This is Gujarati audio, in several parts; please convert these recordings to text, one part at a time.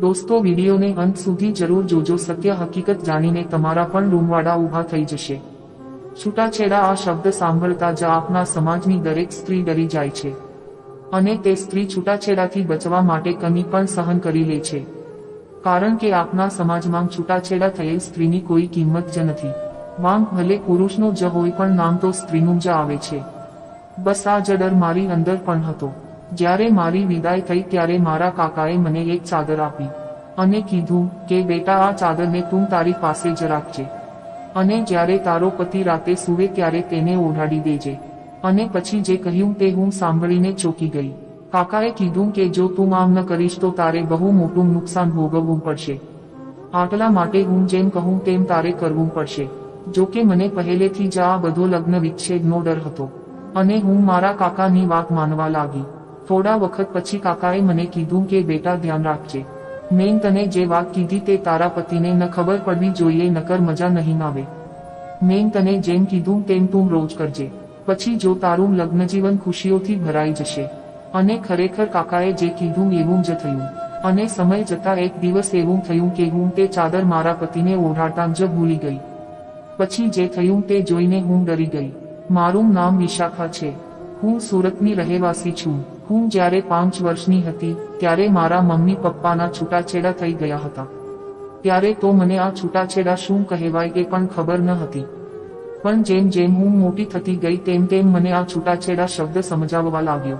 દોસ્તો, વિડીયોને અંત સુધી જરૂર જોજો. સત્ય હકીકત જાણીને તમારા પણ રૂમવાડા ઊભા થઈ જશે. છૂટાછેડા આ શબ્દ સાંભળતા જ આપના સમાજની દરેક સ્ત્રી ડરી જાય છે. અને તે સ્ત્રી છૂટાછેડાથી બચવા માટે કની પણ સહન કરી લે છે. કારણ કે આપના સમાજમાં છૂટાછેડા થયેલ સ્ત્રીની કોઈ કિંમત જ નથી. વાંક, ભલે પુરુષનો જ હોય પણ નામ તો સ્ત્રીનું જ આવે છે. બસ આ જ ડર મારી અંદર પણ હતો. જ્યારે મારી વિદાય થઈ ત્યારે મારા કાકાએ મને એક ચાદર આપી અને કીધું કે, બેટા, આ ચાદરને તું તારી પાસે જ રાખજે. અને જ્યારે તારો પતિ રાતે સૂવે ત્યારે તેને ઓઢાડી દેજે. અને પછી જે કહ્યું તે હું સાંભળીને ચોકી ગઈ. કાકાએ કીધું કે, જો તું આમ ન કરીશ તો તારે બહુ મોટું નુકસાન ભોગવવું પડશે. આટલા માટે હું જેમ કહું તેમ તારે કરવું પડશે. જો કે મને પહેલેથી જ આ બધો લગ્ન વિચ્છેદનો ડર હતો. અને હું મારા કાકાની વાત માનવા લાગી. થોડા વખત પછી કાકાએ મને કીધું કે, બેટા, ધ્યાન રાખજે. મેં તને જે વાત કીધી તે તારા પતિને ન ખબર પડવી જોઈએ, નકર મજા નહીં આવે. મેં તને જેમ કીધું તેમ તું રોજ કરજે. પછી જો તારું લગ્ન જીવન ખુશીઓથી ભરાઈ જશે. અને ખરેખર કાકાએ જે કીધું એવું જ થયું. અને સમય જતા એક દિવસ એવું થયું કે હું તે ચાદર મારા પતિને ઓઢાડતા જ ભૂલી ગઈ. પછી જે થયું તે જોઈને હું ડરી ગઈ. મારું નામ વિશાખા છે. હું સુરતની રહેવાસી છું. હું જ્યારે પાંચ વર્ષની હતી, ત્યારે મારા મમ્મી પપ્પાના છૂટાછેડા થઈ ગયા હતા. ત્યારે તો મને આ છૂટાછેડા શું કહેવાય એ પણ ખબર ન હતી. પણ જેમ જેમ હું મોટી થતી ગઈ તેમ તેમ મને આ છૂટાછેડા શબ્દ સમજાવવા લાગ્યો.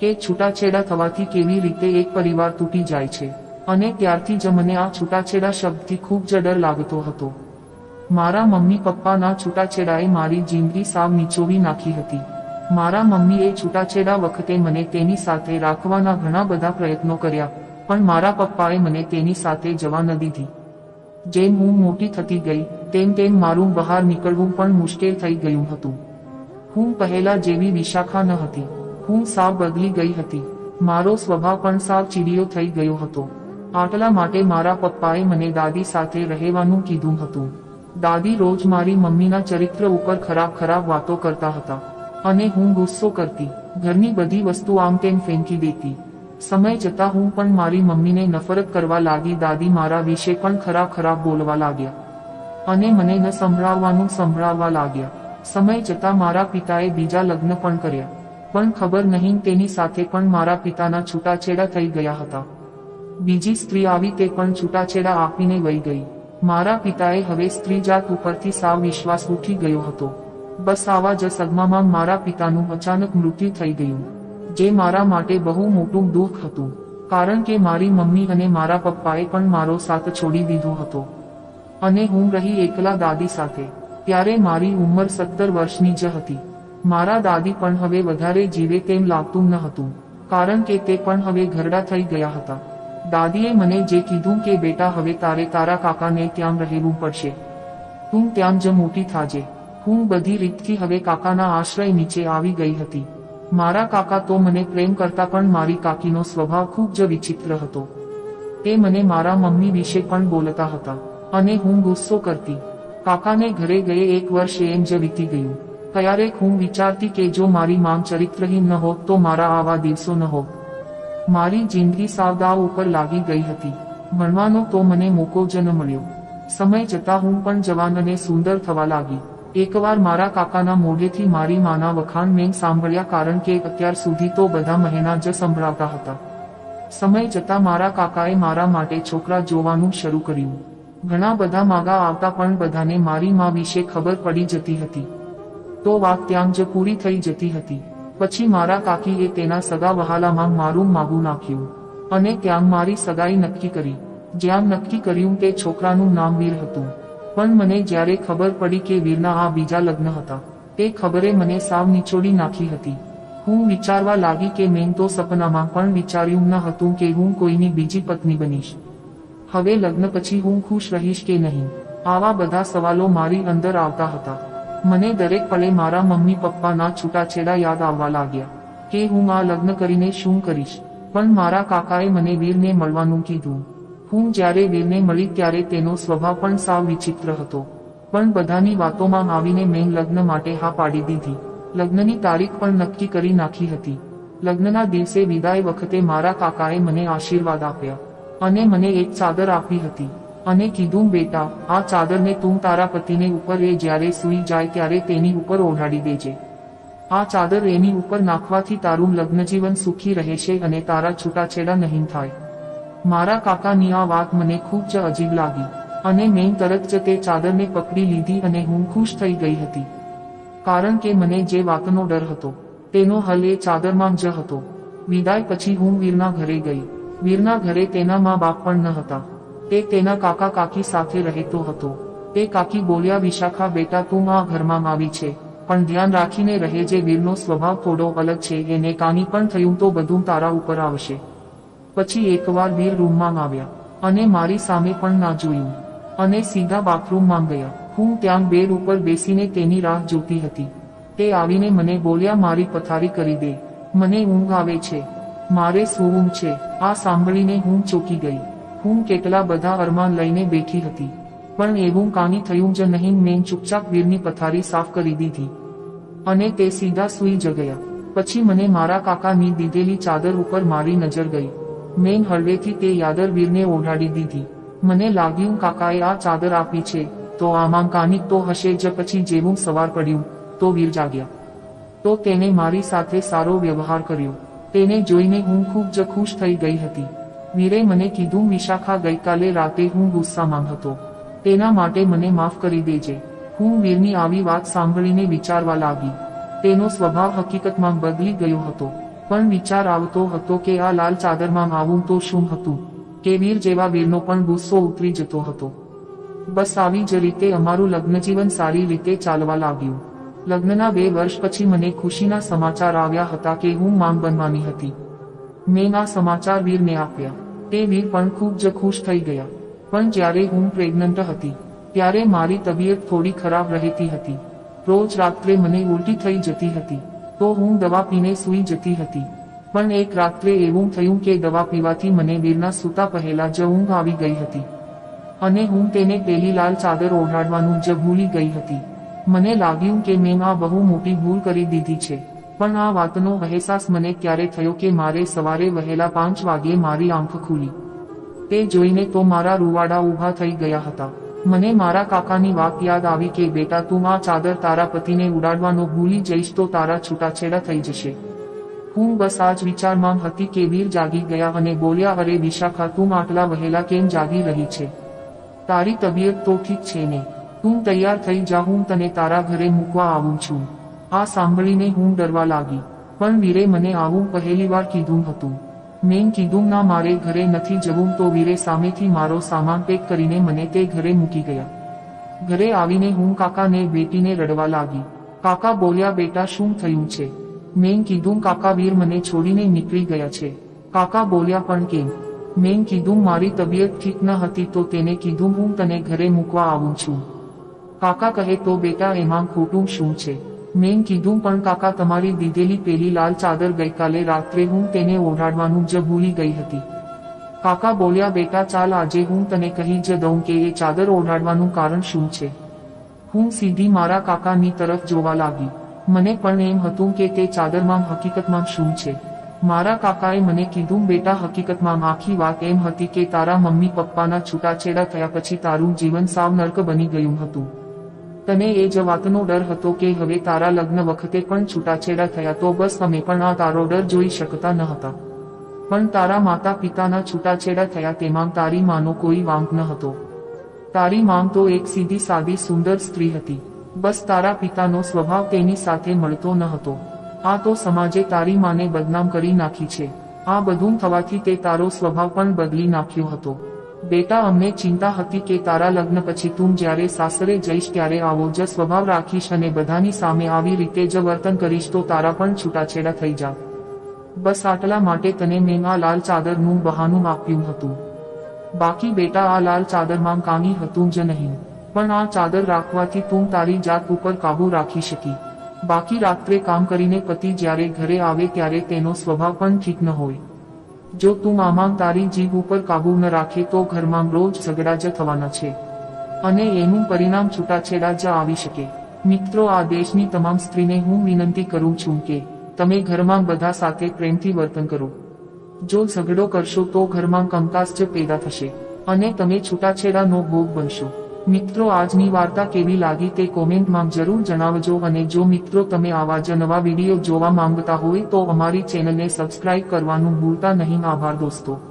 કે છૂટાછેડા થવાથી કેવી રીતે એક પરિવાર તૂટી જાય છે? અને ત્યારથી જ મને આ છૂટાછેડા શબ્દથી ખૂબ જ ડર લાગતો હતો. મારા મમ્મી પપ્પાના છૂટાછેડાએ મારી જિંદગી સાવ નીચોવી નાખી હતી. મારા મમ્મીએ છૂટાછેડા વખતે મને તેની સાથે રાખવાના ઘણા બધા પ્રયત્નો કર્યા, પણ મારા પપ્પાએ મને તેની સાથે જવા ન દીધી. જેમ હું મોટી થતી ગઈ, તેમ તેમ મારું બહાર નીકળવું પણ મુશ્કેલ થઈ ગયું હતું. હું પહેલા જેવી વિશાખા ન હતી. હું સાવ બદલી ગઈ હતી. મારો સ્વભાવ પણ સાવ ચીડિયો થઈ ગયો હતો. આટલા માટે મારા પપ્પાએ મને દાદી સાથે રહેવાનું કીધું હતું. દાદી રોજ મારી મમ્મીના ચરિત્ર ઉપર ખરાબ ખરાબ વાતો કરતા હતા. અને હું ગુસ્સો કરતી. ઘરની બધી વસ્તુ આમ તેમ ફેંકી દેતી. સમય જતા હું પણ મારી મમ્મીને નફરત કરવા લાગી, દાદી, મારા વિશે પણ ખરાબ ખરાબ બોલવા લાગ્યા. અને મને ન સંભળાવવાનું સંભળાવવા લાગ્યા. સમય જતા મારા પિતાએ બીજા લગ્ન પણ કર્યા. પણ ખબર નહીં તેની સાથે પણ મારા પિતાના છૂટાછેડા થઈ ગયા હતા. બીજી સ્ત્રી આવી તે પણ છૂટાછેડા આપીને વહી ગઈ. મારા પિતાએ હવે સ્ત્રી જાત ઉપરથી સાવ વિશ્વાસ ઉઠી ગયો હતો. બસ આવા જ સદમામાં મારા પિતાનું અચાનક મૃત્યુ થઈ ગયું, જે મારા માટે બહુ મોટું દુઃખ હતું, કારણ કે મારી મમ્મી અને મારા પપ્પાએ પણ મારો સાથ છોડી દીધો હતો. અને હું રહી એકલા દાદી સાથે, ત્યારે મારી ઉંમર સત્તર વર્ષની જ હતી. મારા દાદી પણ હવે વધારે જીવે તેમ લાગતું ન હતું, કારણ કે તે પણ હવે ઘરડા થઈ ગયા હતા. દાદીએ મને જે કીધું કે, બેટા, હવે તારે તારા કાકાને ત્યાં રહેવું પડશે. તું ત્યાં જ મોટી થાજે. હું બધી રીતથી હવે કાકાના આશ્રય નીચે આવી ગઈ હતી. મારા કાકા તો મને પ્રેમ કરતા પણ મારી કાકીનો સ્વભાવ ખૂબ જ વિચિત્ર હતો. તે મને મારા મમ્મી વિશે પણ બોલતા હતા, અને હું ગુસ્સો કરતી. કાકાને ઘરે ગયે એક વર્ષ એમ જ વીતી ગયું. ક્યારેક હું વિચારતી કે જો મારી માંગ ચરિત્રહીન ન હોત તો મારા આવા દિવસો ન હોત. મારી જિંદગી સાવદાવ ઉપર લાગી ગઈ હતી. ભણવાનો તો મને મોકો જ ન મળ્યો. સમય જતા હું પણ જવાન અને સુંદર થવા લાગી. એકવાર મારા કાકાના મોઢેથી મારી માના વખાણ મેં સાંભળ્યા કારણ કે અત્યાર સુધી તો બધા મહિના જ સંભળાવતા હતા. સમય જતા મારા કાકાએ મારા માટે છોકરા જોવાનું શરૂ કર્યું. ઘણા બધા માગા આવતા પણ બધાને મારી મા વિશે ખબર પડી જતી હતી. તો વાત ત્યાં જ પૂરી થઈ જતી હતી. પછી મારા કાકીએ તેના સગા વહાલામાં મારું માગું નાખ્યું. અને ત્યાં મારી સગાઈ નક્કી કરી. જ્યાં નક્કી કર્યું તે છોકરાનું નામ વીર હતું. પણ મને જ્યારે ખબર પડી કે વીરના આ બીજા લગ્ન હતા, તે ખબરે મને સાવ નીચોડી નાખી હતી. હું વિચારવા લાગી કે મેં તો સપનામાં પણ વિચાર્યું ન હતું કે હું કોઈની બીજી પત્ની બનીશ. હવે લગ્ન પછી હું ખુશ રહીશ કે નહીં? આવા બધા સવાલો મારી અંદર આવતા હતા. મને દરેક પળે મારા મમ્મી પપ્પાના છૂટાછેડા યાદ આવવા લાગ્યા, કે હું આ લગ્ન કરીને શું કરીશ? પણ મારા કાકાએ મને વીરને મળવાનું કીધું. હું જ્યારે વીરને મળી ત્યારે તેનો સ્વભાવ પણ સાવ વિચિત્ર હતો. પણ બધાની વાતોમાં આવીને મેં લગ્ન માટે હા પાડી દીધી. લગ્નની તારીખ પણ નક્કી કરી નાખી હતી. લગ્નના દિવસે વિદાય વખતે મારા કાકાએ મને આશીર્વાદ આપ્યા. અને મને એક ચાદર આપી હતી. અને કીધું, બેટા, આ ચાદરને તું તારા પતિને ઉપર એ જ્યારે સૂઈ જાય ત્યારે તેની ઉપર ઓઢાડી દેજે. આ ચાદર એની ઉપર નાખવાથી તારું લગ્નજીવન સુખી રહેશે અને તારા છૂટાછેડા નહીં થાય. મારા કાકાની આ વાત મને ખૂબ જ અજીબ લાગી, અને મેં તરત જ તે ચાદરને પકડી લીધી અને હું ખુશ થઈ ગઈ હતી. કારણ કે મને જે વાતનો ડર હતો, તેનો હલ એ ચાદરમાં જ હતો. વિદાય પછી હું વીરના ઘરે ગઈ. વીરના ઘરે તેના મા બાપ પણ ન હતા. તે તેના કાકા કાકી સાથે રહેતો હતો. તે કાકી બોલ્યા, વિશાખા બેટા, તું આ ઘરમાં આવી છે, પણ ધ્યાન રાખીને રહે જે વીરનો સ્વભાવ થોડો અલગ છે, એને કાની પણ થયું તો બધું તારા ઉપર આવશે. પછી એકવાર વીર રૂમમાં આવ્યા. અને મારી સામે પણ ના જોયું. અને સીધા બાથરૂમમાં ગયા. હું ત્યાં બેડ ઉપર બેસીને તેની રાહ જોતી હતી. તે આવીને મને બોલ્યા, મારી પથારી કરી દે. મને ઊંઘ આવે છે. મારે સૂવું છે. આ સાંભળીને હું ચોકી ગઈ. હું કેટલા બધા અરમાન લઈને બેઠી હતી. પણ એવું કાની થયું જ નહીં. મેં ચૂપચાપ વીરની પથારી સાફ કરી દીધી. અને તે સીધા સૂઈ જ ગયા. પછી મને મારા કાકાની દીધેલી ચાદર ઉપર મારી નજર ગઈ. મેં હળવેથી તે યાદર વીરને ઓઢાડી દીધી. મને લાગ્યું, કાકાએ આ ચાદર આપી છે, તો આમાં કાનિક તો હશે જ. પછી જેવું સવાર પડ્યું, તો વીર જાગ્યા. તો તેને મારી સાથે સારો વ્યવહાર કર્યો. તેને જોઈને હું ખૂબ જ ખુશ થઈ ગઈ હતી. વીરે મને કીધું, વિશાખા, ગઈકાલે રાતે હું ગુસ્સામાં હતો. તેના માટે મને માફ કરી દેજે. હું વીરની આવી વાત સાંભળીને વિચારવા લાગી. તેનો સ્વભાવ હકીકતમાં બદલી ગયો હતો. પણ વિચાર આવતો હતો કે આ લાલ ચાદરમાં આવું તો શું હતું? કે વીર જેવા વીરનો પણ ગુસ્સો ઉતરી જતો હતો. બસ આવી જ રીતે અમારું લગ્નજીવન સારી રીતે ચાલવા લાગ્યું. લગ્નના બે વર્ષ પછી મને ખુશીના સમાચાર આવ્યા હતા કે હું માંગ બનવાની હતી. મેં આ સમાચાર વીરને આપ્યા. તે વીર પણ ખૂબ જ ખુશ થઈ ગયા. પણ જ્યારે હું પ્રેગ્નન્ટ હતી, ત્યારે મારી તબિયત થોડી ખરાબ રહેતી હતી. રોજ રાત્રે મને ઉલટી થઈ જતી હતી. તો હું દવા પીને સૂઈ જતી હતી. પણ એક રાત્રે એવું થયું કે દવા પીવાથી મને વીરના સૂતા પહેલા જ ઊંઘ આવી ગઈ હતી. અને હું તેને પેલી લાલ ચાદર ઓઢાડવાનું જ ભૂલી ગઈ હતી. મને લાગ્યું કે મેં આ બહુ મોટી ભૂલ કરી દીધી છે. પણ આ વાતનો અહેસાસ મને ક્યારે થયો કે મારે સવારે વહેલા પાંચ વાગ્યે મારી આંખ ખુલી. તે જોઈને તો મારા રૂવાડા ઊભા થઈ ગયા હતા. મને મારા કાકાની વાત યાદ આવી કે, બેટા, તું આ ચાદર તારા પતિને ઉડાડવાનો ભૂલી જઈશ તો તારા છૂટાછેડા થઈ જશે. હું બસ આ જ વિચારમાં હતી કે વીર જાગી ગયા અને બોલ્યા, અરે વિશાખા, તું આટલા વહેલા કેમ જાગી રહી છે? તારી તબિયત તો ઠીક છે ને? તું તૈયાર થઈ જા, હું તને તારા ઘરે મૂકવા આવું છું. આ સાંભળીને હું ડરવા લાગી. પણ વીરે મને આવું પહેલીવાર કીધું હતું. મેં કીધું, ના, મારે ઘરે નથી જવું. તો વીરે સામેથી મારો સામાન પેક કરીને મને તે ઘરે મૂકી ગયા. ઘરે આવીને હું કાકાને, બેટીને રડવા લાગી. કાકા, બોલ્યા, બેટા, શું થયું છે? મેં કીધું, કાકા, વીર મને છોડીને નીકળી ગયા છે. કાકા, બોલ્યા, પણ કેમ? મેં કીધું, મારી તબિયત ઠીક ન હતી, તો તેને કીધું, હું તને ઘરે મૂકવા આવું છું. કાકા કહે તો, બેટા, એમાં ખોટું શું છે? મેં કીધું પણ કાકા તમારી દીધેલી પેલી લાલ ચાદર ગઈકાલે રાત્રે હું તેને ઓઢાડવાનું જ ભૂલી ગઈ હતી. કાકા બોલ્યા, બેટા, ચાલ, આજે હું તને કહી જ દઉં કે એ ચાદર ઓઢાડવાનું કારણ શું છે? હું સીધી મારા કાકાની તરફ જોવા લાગી. મને પણ એમ હતું કે તે ચાદરમાં હકીકતમાં શું છે? મારા કાકાએ મને કીધું, બેટા, હકીકતમાં આખી વાત એમ હતી કે તારા મમ્મી પપ્પાના છૂટાછેડા થયા પછી તારું જીવન સાવ નર્ક બની ગયું હતું. તને એ જ વાતનો ડર હતો કે હવે તારા લગ્ન વખતે પણ છૂટાછેડા થયા તો બસ અમે પણ આ તારો ડર જોઈ શકતા ન હતા. પણ તારા માતા પિતાના છૂટાછેડા થયા તેમાં તારી માનો કોઈ વાંક ન હતો. તારી માંગ તો એક સીધી સાદી સુંદર સ્ત્રી હતી. બસ તારા પિતાનો સ્વભાવ તેની સાથે મળતો ન હતો. આ તો સમાજે તારી માને બદનામ કરી નાખી છે. આ બધું થવાથી તે તારો સ્વભાવ પણ બદલી નાખ્યો હતો. બેટા, અમને ચિંતા હતી કે તારા લગ્ન પછી તું જ્યારે સાસરે જઈશ ત્યારે આવો, જ સ્વભાવ રાખીશ અને બધાની સામે આવી રીતે જ વર્તન કરીશ તો તારા પણ છૂટાછેડા થઈ જા. બસ આટલા માટે તને મેં આ લાલ ચાદરનું બહાનું આપ્યું હતું. બાકી બેટા, આ લાલ ચાદરમાં કામી હતું જ નહીં. પણ આ ચાદર રાખવાથી તું તારી જાત ઉપર કાબુ રાખી શકી. બાકી રાત્રે કામ કરીને પતિ જ્યારે ઘરે આવે ત્યારે તેનો સ્વભાવ પણ ઠીક ન હોય. જો તું આમાં તારી જીભ ઉપર કાબુ ન રાખે તો ઘરમાં રોજ ઝઘડા જ થવાના છે. અને એનું પરિણામ છૂટાછેડા જ આવી શકે. મિત્રો, આ દેશની તમામ સ્ત્રીને હું વિનંતી કરું છું કે તમે ઘરમાં બધા સાથે પ્રેમથી વર્તન કરો. જો ઝઘડો કરશો તો ઘરમાં કંકાસ જ પેદા થશે અને તમે છૂટાછેડાનો ભોગ બનશો. મિત્રો, આજની વાર્તા કેવી લાગી તે કોમેન્ટમાં જરૂર જણાવજો અને જો મિત્રો તમે આવા જ નવા વીડિયો જોવા માંગતા હોય તો અમારી ચેનલને સબસ્ક્રાઇબ કરવાનું ભૂલતા નહીં. આભાર દોસ્તો.